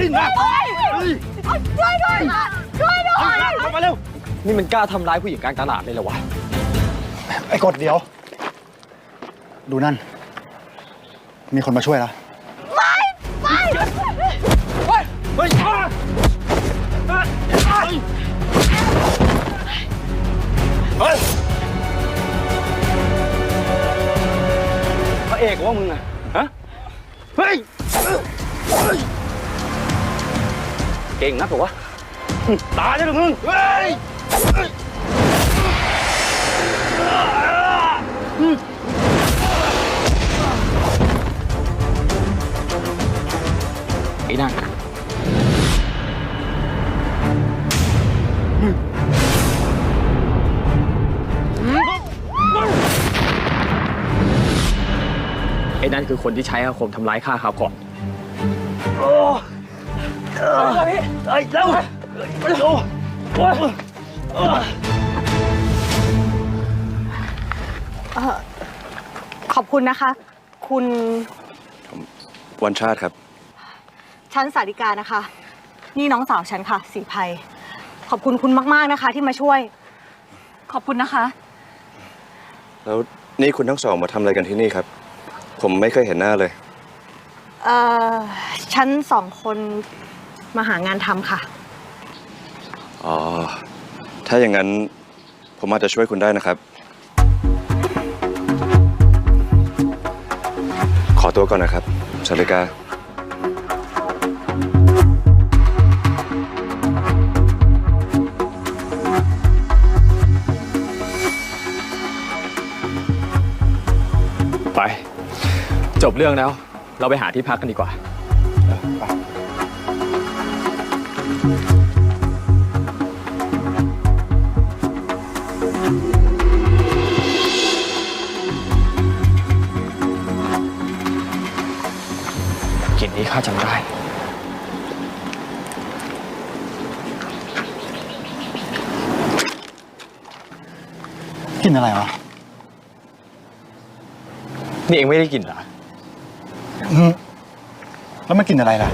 ดิ้นมาเฮ้ยช่วยด้วยค่ะช่วยด้วยลงมาเร็ว นี่มันกล้าทำร้ายผู้หญิงกลางตลาดเลยเหรอวะ ไอ้กดเดี๋ยว ดูนั่น มีคนมาช่วยแล้วเฮ้ยเฮ้ยเฮ้ยเฮ้ยพระเอกว่ามึงอะฮะเฮ้ย เก่งนักเหรอวะตายแล้วมึงเฮ้ยไอ้นั่นไอ้นั่นคือคนที่ใช้อาคมทำร้ายข้าครับก่อน เฮ้เฮ้ยเร็วเร็วขอบคุณนะคะ คุณวันชาติครับชั้นสาริกานะคะ นี่น้องสาวฉันค่ะ สีภัย ขอบคุณคุณมาก ๆนะคะ ที่มาช่วย ขอบคุณนะคะ แล้วนี่คุณทั้งสองมาทำอะไรกันที่นี่ครับ ผมไม่เคยเห็นหน้าเลย เอ่อ ฉันสองคน มาหางานทำค่ะ อ๋อ ถ้าอย่างนั้นผมอาจจะช่วยคุณได้นะครับ ขอตัวก่อนนะครับสาริกาไป จบเรื่องแล้ว เราไปหาที่พักกันดีกว่ากลิ่ นี้ข้าจำได้ กินอะไรวะ นี่เองไม่ได้กินเหรอ แล้วมันกินอะไรล่ะ